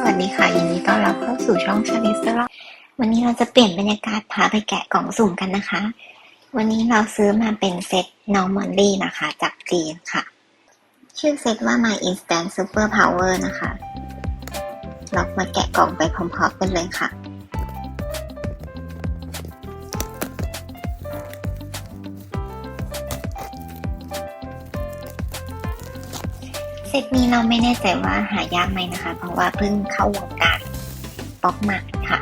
สวัสดีค่ะยินดีต้อนรับเข้าสู่ช่องชาลิสลวันนี้เราจะเปลี่ยนบรรยากาศพาไปแกะกล่องสุ่มกันนะคะ วันนี้เราซื้อมาเป็นเซต Normally นะคะ จากจีนค่ะ ชื่อเซตว่า My Instant Super Power นะคะ เรามาแกะกล่องไปพร้อมๆกันเลยค่ะ เซตนี้เราไม่แน่ใจว่าหายากไหมนะคะ เพราะว่าเพิ่งเข้าวงการป๊อกมากค่ะ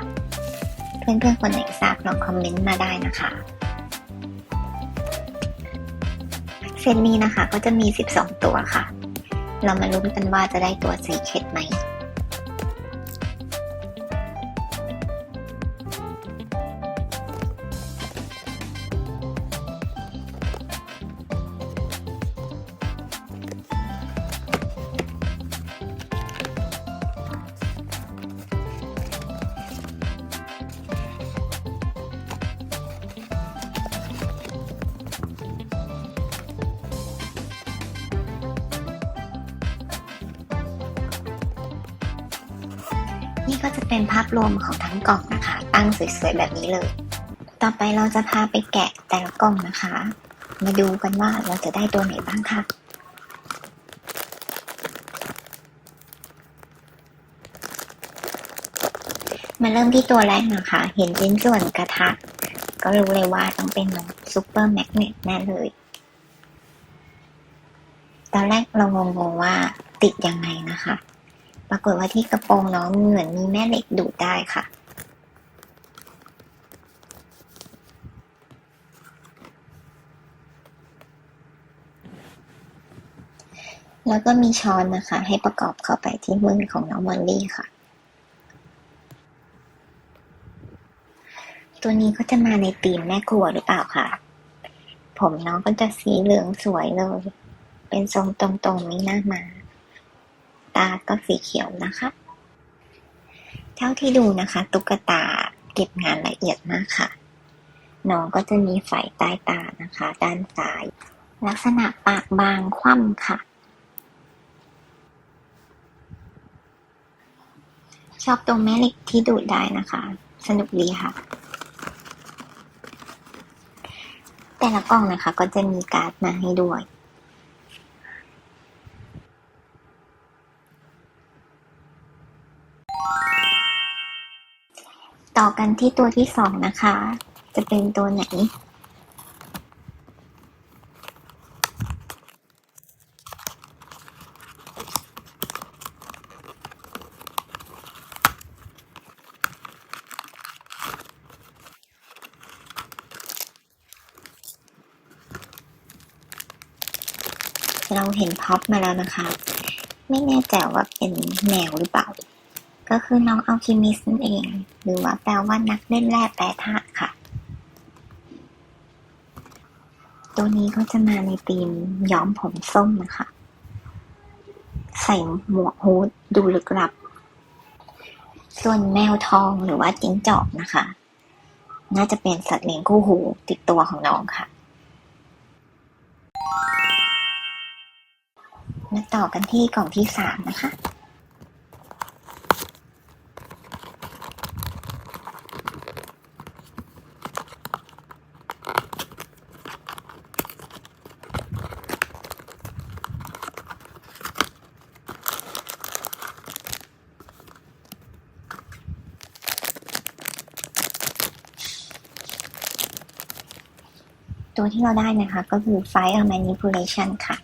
เพื่อนๆคนไหนทราบลองคอมเมนต์มาได้นะคะเซตนี้นะคะก็จะมี 12 ตัวค่ะ เรามาลุ้นกันว่าจะได้ตัวสีเข็ดไหม นี่ก็จะเป็นภาพรวมของทั้งกล่องนะคะ ตั้งสวยๆแบบนี้เลย ต่อไปเราจะพาไปแกะแต่ละกล่องนะคะ มาดูกันว่าเราจะได้ตัวไหนบ้างค่ะมาเริ่มที่ตัวแรกนะคะ เห็นชิ้นส่วนกระทะ ก็รู้เลยว่าต้องเป็นซูเปอร์แมกเนตแน่เลย ตอนแรกเรางงๆว่าติดยังไงนะคะ ปรากฏว่าที่กระโปรงน้องเหมือนมีแม่เหล็กดูดได้ค่ะ แล้วก็มีช้อนนะคะ ให้ประกอบเข้าไปที่มือของน้องมอลลี่ค่ะ ตัวนี้ก็จะมาในธีมแม่ครัวหรือเปล่าคะผมน้องก็จะสีเหลืองสวยเลย เป็นทรงตรงๆไม่น่ามา ตาก็สีเขียวนะคะ เท่าที่ดูนะคะ ตุ๊กตาเก็บงานละเอียดมากค่ะ น้องก็จะมีไฝใต้ตานะคะ ด้านซ้าย ลักษณะปากบางคว่ำค่ะ ชอบตรงแม่เหล็กที่ดูดได้นะคะ สนุกดีค่ะ แต่ละกล่องนะคะก็จะมีการ์ดมาให้ด้วย ต่อกันที่ตัวที่สองนะคะ จะเป็นตัวไหน เราเห็นพ็อปมาแล้วนะคะ ไม่แน่ใจว่าเป็นแมวหรือเปล่า ก็คือน้องอัลคิมิสนั่นเอง หรือว่าแปลว่านักเล่นแร่แปรธาตุค่ะ ตัวนี้ก็จะมาในธีมย้อมผมส้มนะคะ ใส่หมวกฮูดดูลึกลับ ส่วนแมวทองหรือว่าจิ้งจอกนะคะ น่าจะเป็นสัตว์เลี้ยงคู่หูติดตัวของน้องค่ะมาต่อกันที่กล่องที่สามนะคะ ตัวที่เราได้นะคะก็คือ Fire Manipulation ค่ะ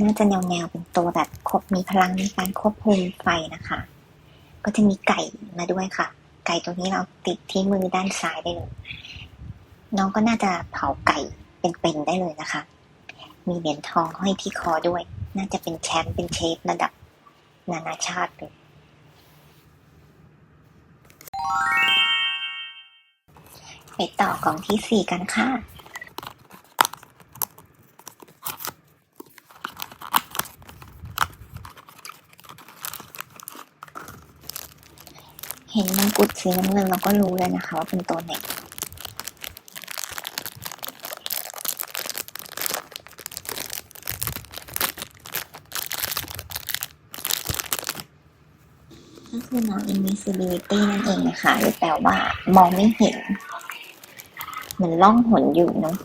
น่าจะแนวๆเป็นตัวแบบควบมีพลังในการควบคุมไฟนะคะ ก็จะมีไก่มาด้วยค่ะ ไก่ตัวนี้เราติดที่มือด้านซ้ายได้เลย น้องก็น่าจะเผาไก่เป็นๆได้เลยนะคะ มีเหรียญทองห้อยที่คอด้วย น่าจะเป็นแชมป์เป็นเชฟระดับนานาชาติเลยไปต่อกล่องที่สี่กันค่ะ เห็นมง กุฎสีน้ำเงินเราก็รู้เลยนะคะว่าเป็นตัวไหนก็คือน้อง invisibility นั่นเองนะคะหรือแปลว่ามองไม่เห็น เหมือนล่องหนอยู่เนาะ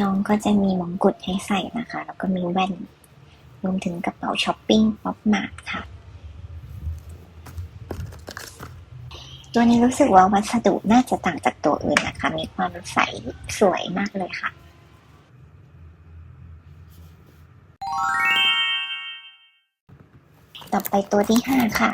น้องก็จะมีมงกุฎให้ใส่นะคะ แล้วก็มีแว่น รวมถึงกระเป๋าช้อปปิ้งป๊อปมาร์ทค่ะ ตัวนี้รู้สึกว่าวัสดุน่าจะต่างจากตัวอื่นนะคะ มีความใสสวยมากเลยค่ะต่อไปตัวที่ห้าค่ะ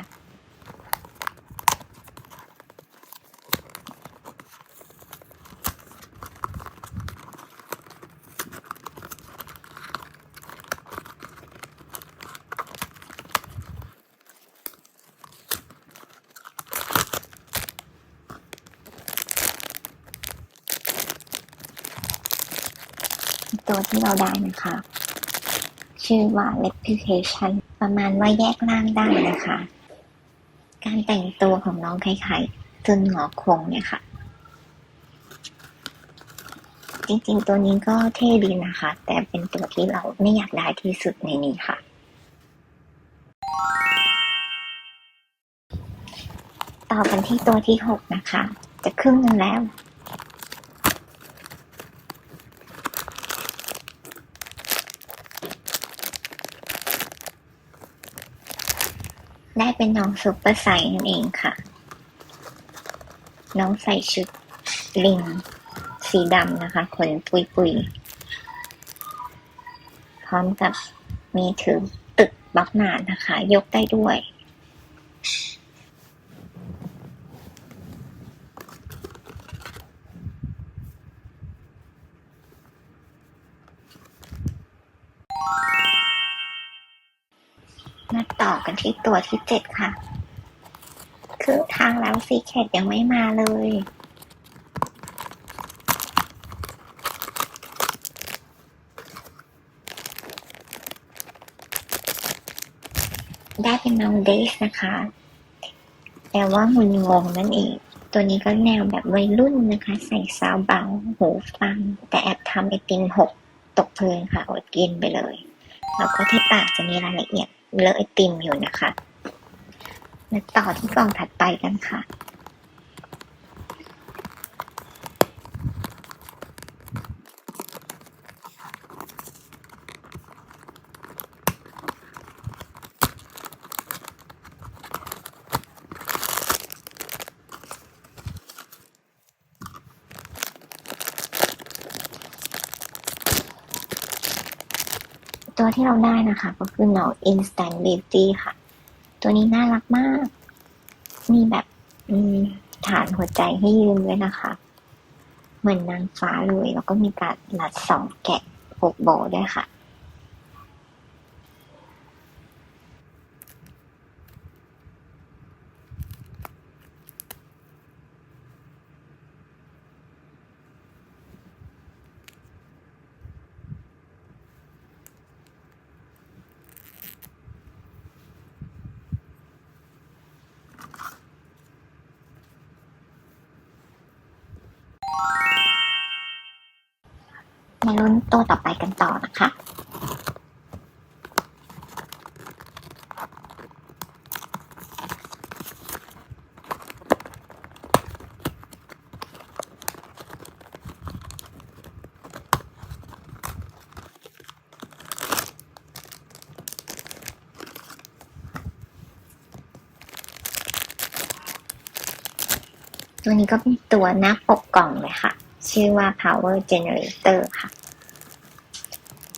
ตัวที่เราได้นะคะ ชื่อว่า reputation ประมาณว่าแยกร่างได้นะคะ การแต่งตัวของน้องคล้ายๆจนหงอคงเนี่ยค่ะ จริงๆ ตัวนี้ก็เท่ดีนะคะ แต่เป็นตัวที่เราไม่อยากได้ที่สุดในนี้ค่ะต่อกันที่ตัวที่หกนะคะ จะครึ่งนึงแล้ว ได้เป็นน้องซุปเปอร์ไซส์นั่นเองค่ะ น้องใส่ชุดลิงสีดำนะคะ ขนปุยปุยๆพร้อมกับมีถือตึกบักหนาดนะคะ ยกได้ด้วย ต่อกันที่ตัวที่เจ็ดค่ะคือทางแล้วซีแคทยังไม่มาเลย ได้เป็นน้องเดสนะคะแต่ว่ามุนงงนั่นเอง ตัวนี้ก็แนวแบบวัยรุ่นนะคะ ใส่ซาวเบาหูฟัง แต่แอบทำไอติมหกตกเพลิงค่ะ อดกินไปเลย แล้วก็ที่ปากจะมีรายละเอียด เลอะไอติมอยู่นะคะมาต่อที่กล่องถัดไปกันค่ะ ตัวที่เราได้นะคะ ก็คือน้อง Instant Beauty ค่ะ ตัวนี้น่ารักมาก มีแบบฐานหัวใจให้ยืนด้วยนะคะ เหมือนนางฟ้าเลย แล้วก็มีการหลัดสองแกะหกโบด้วยค่ะ มาลุ้นตัวต่อไปกันต่อนะคะตัวนี้ก็เป็นตัวหน้าปกกล่องเลยค่ะ ชื่อว่า power generator ค่ะ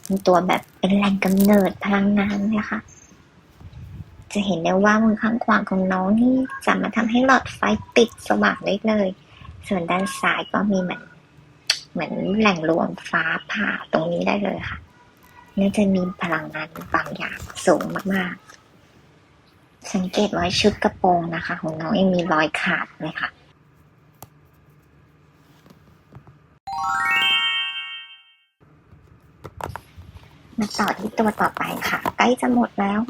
เป็นตัวแบบเป็นแหล่งกำเนิดพลังงานเลยค่ะ จะเห็นได้ว่ามือข้างขวาของน้องนี่สามารถทำให้หลอดไฟติดสว่างได้เลย ส่วนด้านซ้ายก็มีเหมือนเหมือนแหล่งรวมฟ้าผ่าตรงนี้ได้เลยค่ะน่าจะมีพลังงานบางอย่างสูงมากๆ สังเกตว่าชุดกระโปรงนะคะ ของน้องยังมีรอยขาดเลยค่ะ มาต่อที่ตัวต่อไปค่ะ ใกล้จะหมดแล้ว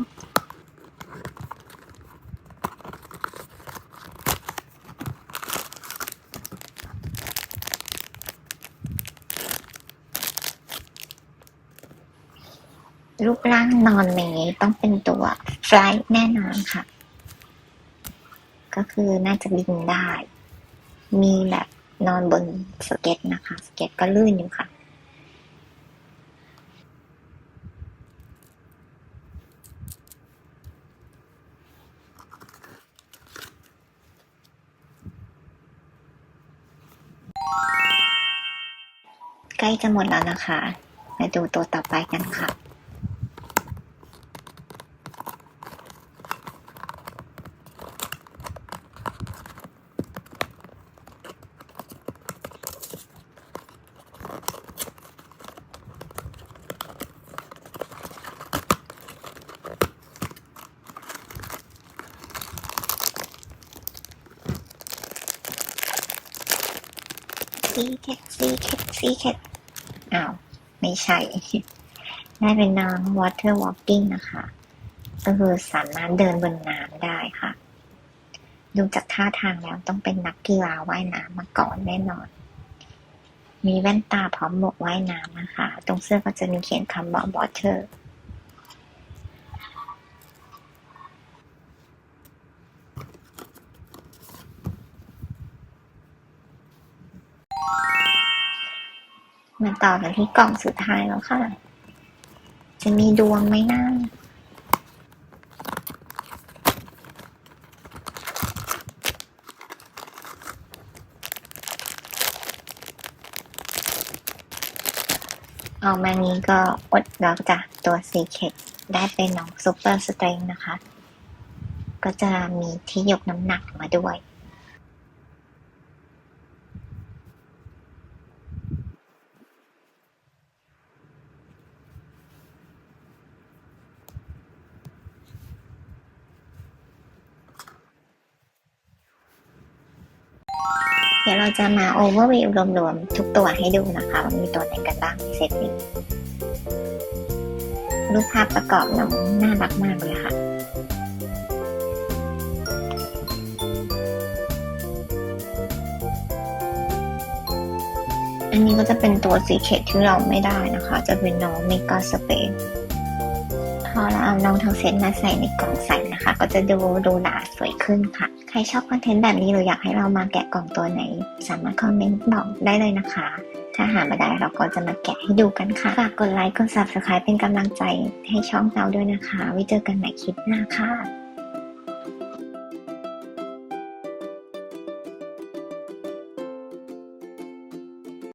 รูปร่างนอนเมย์ต้องเป็นตัวไฟล์แน่นอนค่ะ ก็คือน่าจะบินได้ มีแบบนอนบนสเก็ตนะคะ สเก็ตก็ลื่นอยู่ค่ะ ใก ล้จะหมดแล้วนะคะ มาดูตัวต่อไปกันค่ะ ซีเค็ดซีเค็ดซีเค็ด อ้าว ไม่ใช่ ได้เป็นน้อง water walking นะคะ ก็คือสามารถเดินบนน้ำได้ค่ะ ดูจากท่าทางแล้วต้องเป็นนักกีฬาว่ายน้ำมาก่อนแน่นอน มีแว่นตาพร้อมหมวกว่ายน้ำนะคะ ตรงเสื้อก็จะมีเขียนคำว่า water มาต่อกันที่กล่องสุดท้ายแล้วค่ะ จะมีดวงไหมนะออกมานี้ก็อดแล้วจ้ะตัวซีเคดได้เป็นน้องซูเปอร์สเตรงนะคะ ก็จะมีที่ยกน้ำหนักมาด้วย ดี๋ยวเราจะมา overview รวมๆทุกตัวให้ดูนะคะว่ามีตัวไหนกันบ้างในเซตนี้รูปภาพประกอบน้องน่ารักมากเลยค่ะ อันนี้ก็จะเป็นตัวสีเขตที่เราไม่ได้นะคะ จะเป็นน้องเมกาสเปน พอเราเอาน้องทั้งเซตมาใส่ในกล่องใส่นะคะ ก็จะดูดูหนาสวยขึ้นค่ะ ใครชอบคอนเทนต์แบบนี้หรืออยากให้เรามาแกะกล่องตัวไหน สามารถคอมเมนต์บอกได้เลยนะคะ ถ้าหามาได้เราก็จะมาแกะให้ดูกันค่ะ ฝากกดไลค์กด subscribe เป็นกำลังใจให้ช่องเราด้วยนะคะ ไว้เจอกันใหม่คลิปหน้าค่ะ